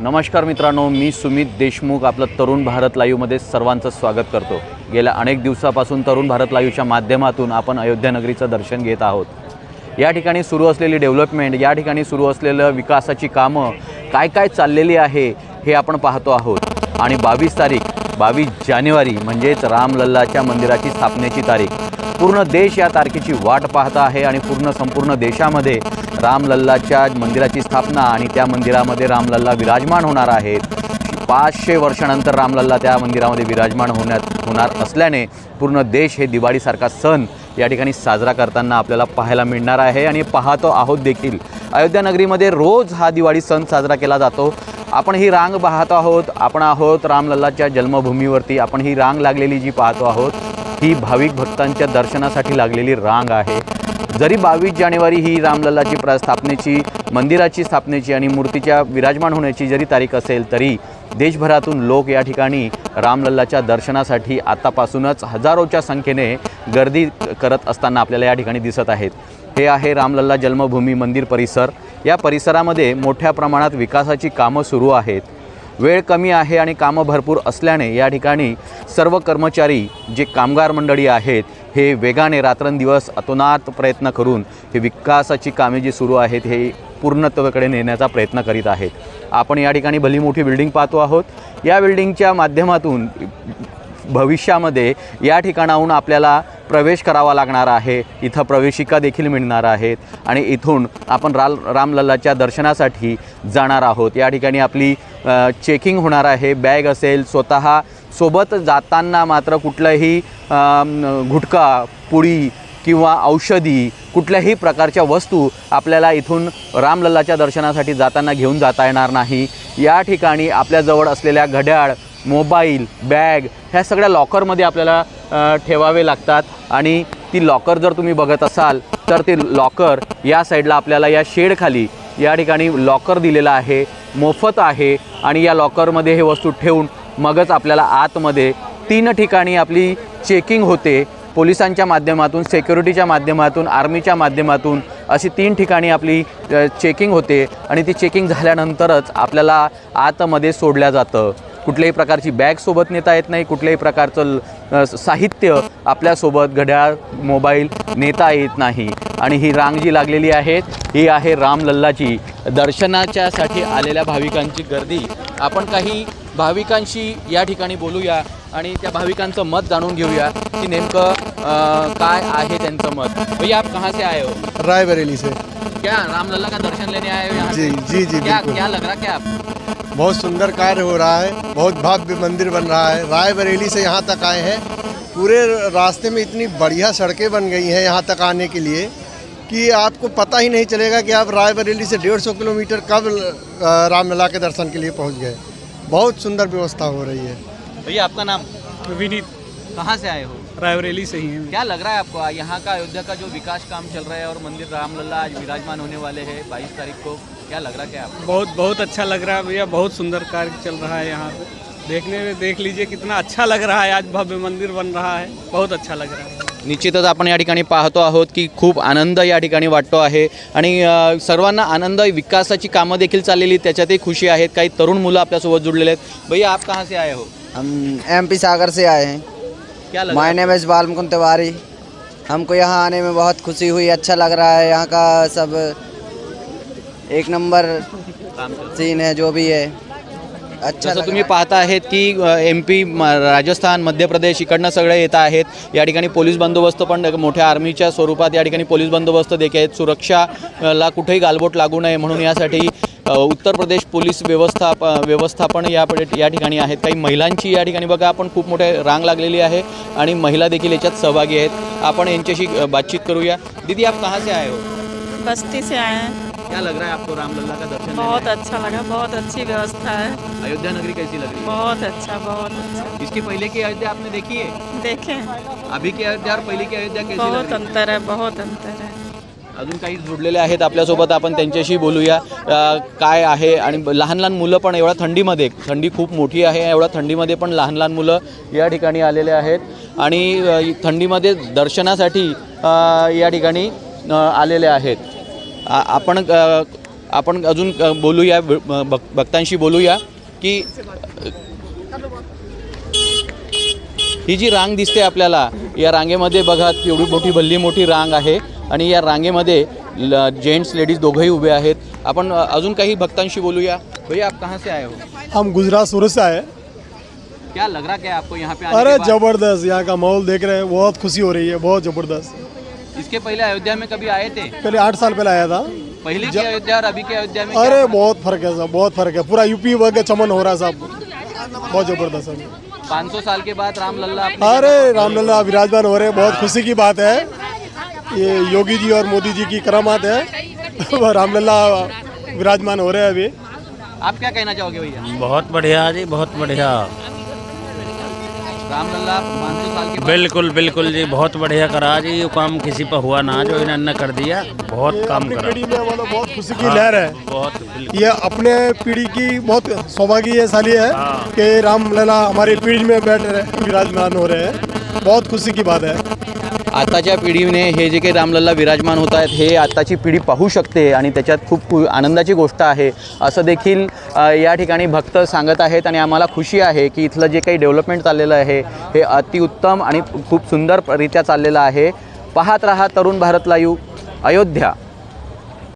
नमस्कार मित्रांनो मी सुमित देशमुख आपलं तरुण भारत लाईव्हमध्ये सर्वांचं स्वागत करतो. गेल्या अनेक दिवसापासून तरुण भारत लाईव्हच्या माध्यमातून आपण अयोध्यानगरीचं दर्शन घेत आहोत. या ठिकाणी सुरू असलेली डेव्हलपमेंट या ठिकाणी सुरू असलेलं विकासाची कामं काय काय चाललेली आहे हे आपण पाहतो आहोत. आणि बावीस तारीख बावीस जानेवारी म्हणजेच रामलल्लाच्या मंदिराची स्थापनेची तारीख. पूर्ण देश या तारखेची वाट पाहता आहे आणि पूर्ण संपूर्ण देशामध्ये रामलल्लाच्या मंदिराची स्थापना आणि त्या मंदिरामध्ये रामलल्ला विराजमान होणार आहेत पाचशे वर्षानंतर रामलल्ला त्या मंदिरामध्ये विराजमान होण्यात होणार असल्याने पूर्ण देश हे दिवाळीसारखा सण या ठिकाणी साजरा करताना आपल्याला पाहायला मिळणार आहे आणि पाहतो आहोत देखील. अयोध्या नगरीमध्ये रोज हा दिवाळी सण साजरा केला जातो. आपण ही रांग पाहतो आहोत आपण आहोत रामलल्लाच्या जन्मभूमीवरती आपण ही रांग लागलेली जी पाहतो आहोत. ही भाविक भक्तांच्या दर्शनासाठी लागलेली रांग आहे. जरी बावीस जानेवारी ही रामलल्लाची प्र स्थापनेची मंदिराची स्थापनेची आणि मूर्तीच्या विराजमान होण्याची जरी तारीख असेल तरी देशभरातून लोक या ठिकाणी रामलल्लाच्या दर्शनासाठी आतापासूनच हजारोच्या संख्येने गर्दी करत असताना आपल्याला या ठिकाणी दिसत आहेत. हे आहे रामलल्ला जन्मभूमी मंदिर परिसर. या परिसरामध्ये मोठ्या प्रमाणात विकासाची कामं सुरू आहेत. वेळ कमी आहे आणि कामं भरपूर असल्याने या ठिकाणी सर्व कर्मचारी जे कामगार मंडळी आहेत हे वेगाने रात्रंदिवस अतोनात प्रयत्न करून हे विकासाची कामे जी सुरू आहेत हे पूर्णत्वाकडे नेण्याचा प्रयत्न करीत आहेत. आपण या ठिकाणी भली मोठी बिल्डिंग पाहतो आहोत. या बिल्डिंगच्या माध्यमातून भविष्यामध्ये या ठिकाणाहून आपल्याला प्रवेश करावा लागणार आहे. इथं प्रवेशिका देखील मिळणार आहेत. आणि इथून आपण राल रामलल्लाच्या दर्शनासाठी जाणार आहोत. या ठिकाणी आपली चेकिंग होणार आहे. बॅग असेल स्वतः सोबत जाताना मात्र कुठलंही घुटका गुटखा पुडी किंवा औषधी कुठल्याही प्रकारच्या वस्तू आपल्याला इथून रामलल्लाच्या दर्शनासाठी जाताना घेऊन जाता येणार नाही. या ठिकाणी आपल्याजवळ असलेल्या घड्याळ मोबाईल बॅग ह्या सगळ्या लॉकरमध्ये आपल्याला ठेवावे लागतात. आणि ती लॉकर जर तुम्ही बघत असाल तर ते लॉकर या साईडला आपल्याला या शेडखाली या ठिकाणी लॉकर दिलेलं आहे. मोफत आहे. आणि या लॉकरमध्ये हे वस्तू ठेवून मगच आपल्याला आतमध्ये तीन ठिकाणी आपली चेकिंग होते. पोलिसांच्या माध्यमातून सेक्युरिटीच्या माध्यमातून आर्मीच्या माध्यमातून अशी तीन ठिकाणी आपली चेकिंग होते. आणि ती चेकिंग झाल्यानंतरच आपल्याला आतमध्ये सोडल्या जातं. कुठल्याही प्रकारची बॅग सोबत नेता येत नाही कुठल्याही प्रकारचं साहित्य आपल्यासोबत घड्याळ मोबाईल नेता येत नाही. आणि ही रांग जी लागलेली आहे. ही आहे रामलल्लाची दर्शनाच्यासाठी आलेल्या भाविकांची गर्दी. आपण काही भाविकांशी या ठिकाणी बोलूया आणि त्या भाविकांचं मत जाणून घेऊया की नेमकं काय आहे त्यांचं मत. भैया आप कहाँ से आए हो? रायबरेली से. क्या रामलल्ला का दर्शन लेने आए हो जी? जी जी क्या क्या लग रहा क्या आपको? बहुत सुंदर कार्य हो रहा है बहुत भव्य मंदिर बन रहा है। रायबरेली से यहाँ तक आए हैं। पूरे रास्ते में इतनी बढ़िया सड़कें बन गई हैं यहाँ तक आने के लिए कि आपको पता ही नहीं चलेगा कि आप रायबरेली से डेढ़ सौ किलोमीटर कब रामलला के दर्शन के लिए पहुँच गए। बहुत सुंदर व्यवस्था हो रही है। भैया आपका नाम? विनीत। कहाँ से आए हो? रायबरेली से ही हैं क्या लग रहा है आपको यहाँ का अयोध्या का जो विकास काम चल रहा है और मंदिर रामलला आज विराजमान होने वाले हैं बाईस तारीख को? क्या लग रहा है क्या आपको? बहुत बहुत अच्छा लग रहा है भैया बहुत सुंदर कार्य चल रहा है यहाँ पे। देखने में देख लीजिए कितना अच्छा लग रहा है आज भव्य मंदिर बन रहा है बहुत अच्छा लग रहा है। निश्चितच आपण या ठिकाणी पाहतो आहोत की खूप आनंद या ठिकाणी वाटतो आहे आणि सर्वांना आनंद विकासाची कामं देखील चाललेली त्याच्यातही खुशी आहेत काही तरुण मुलं आपल्यासोबत जुडलेले आहेत. भैया आप कहाँ से आए हो? हम एमपी सागर से आए हैं। क्या लग माय नेम इज़ बाल तिवारी। हमको यहाँ आने में बहुत खुशी हुई अच्छा लग रहा है यहाँ का सब एक नंबर सीन है जो भी है। अच्छा जसं तुम्ही पाहता आहेत की एम पी राजस्थान मध्य प्रदेश इकडनं सगळे येत आहेत. या ठिकाणी पोलीस बंदोबस्त पण मोठ्या आर्मीच्या स्वरूपात या ठिकाणी पोलीस बंदोबस्त देखील आहेत. सुरक्षाला कुठेही गालबोट लागू नये म्हणून यासाठी उत्तर प्रदेश पोलीस व्यवस्था व्यवस्थापन या या ठिकाणी आहेत. काही महिलांची या ठिकाणी बघा आपण खूप मोठे रांग लागलेली आहे आणि महिला देखील याच्यात सहभागी आहेत. आपण यांच्याशी बातचीत करूया. दीदी आप कहाँ से आए हो? बस्ती से आए हैं। क्या लग रहा है आपको रामलल्ला का दर्शन? बहुत अच्छा लगा बहुत अच्छी व्यवस्था है। अयोध्या नगरी कैसी लग रही बहुत अच्छा बहुत अच्छा। है इसकी पहले की अयोध्या आपने देखी है? देखें अभी की अयोध्या और पहले की अयोध्या कैसी बहुत है? अंतर है बहुत अंतर है। अजून काही जुडलेले आहेत आपल्यासोबत आपण त्यांच्याशी बोलूया. काय आहे आणि लहान लहान मुलं पण एवढ्या थंडीमध्ये थंडी खूप मोठी आहे एवढ्या थंडीमध्ये पण लहान लहान मुलं या ठिकाणी आलेले आहेत. आणि थंडीमध्ये दर्शनासाठी या ठिकाणी आलेले आहेत. आपण आपण अजून बोलूया भक्तांशी बोलूया की ही जी रांग दिसते आपल्याला या रांगेमध्ये बघा एवढी मोठी भल्ली मोठी रांग आहे आणि या रांगेमध्ये ल जेंट्स लेडीज दोघंही उभे आहेत. आपण अजून काही भक्तांशी बोलूया. भैया आप कहाँ से आए हो? हम गुजरात सूरत से आए क्या लग रहा क्या आपको यहाँ पे अरे? जबरदस्त यहाँ का माहौल देख रहे हैं बहुत खुशी हो रही है बहुत जबरदस्त। इसके पहले अयोध्या में कभी आए थे? पहले आठ साल पहले आया था। पहले की अयोध्या और अभी की अयोध्या में अरे बहुत फ़र्क है साहब बहुत फ़र्क है। पूरा यूपी वर्ग चमन हो रहा है साहब बहुत ज़बरदस्त है। 500 साल के बाद राम लल्ला अरे रामलला विराजमान हो रहे हैं। बहुत खुशी की बात है। ये योगी जी और मोदी जी की करामात है। रामलला विराजमान हो रहे हैं अभी। आप क्या कहना चाहोगे भैया? बहुत बढ़िया जी बहुत बढ़िया राम लल्ला 500 साल के बाद बिल्कुल बिल्कुल जी बहुत बढ़िया करा जी ये काम किसी पर हुआ ना जो इन्होंने कर दिया बहुत काम अपनी करा। पीढ़ी में मतलब बहुत खुशी की लहर है। बहुत ये अपने पीढ़ी की बहुत सौभाग्यशाली है हाँ। कि रामलला हमारी पीढ़ी में बैठ रहे विराजमान हो रहे हैं। बहुत खुशी की बात है। आताच्या पिढीने हे जे काही रामलल्ला विराजमान होत आहेत हे आत्ताची पिढी पाहू शकते आणि त्याच्यात खूप आनंदाची गोष्ट आहे. असं देखील या ठिकाणी भक्त सांगत आहेत आणि आम्हाला खुशी आहे की इथलं जे काही डेव्हलपमेंट चाललेलं आहे हे अतिउत्तम आणि खूप सुंदररित्या चाललेलं आहे. पाहत रहा तरुण भारत लाईव्ह अयोध्या.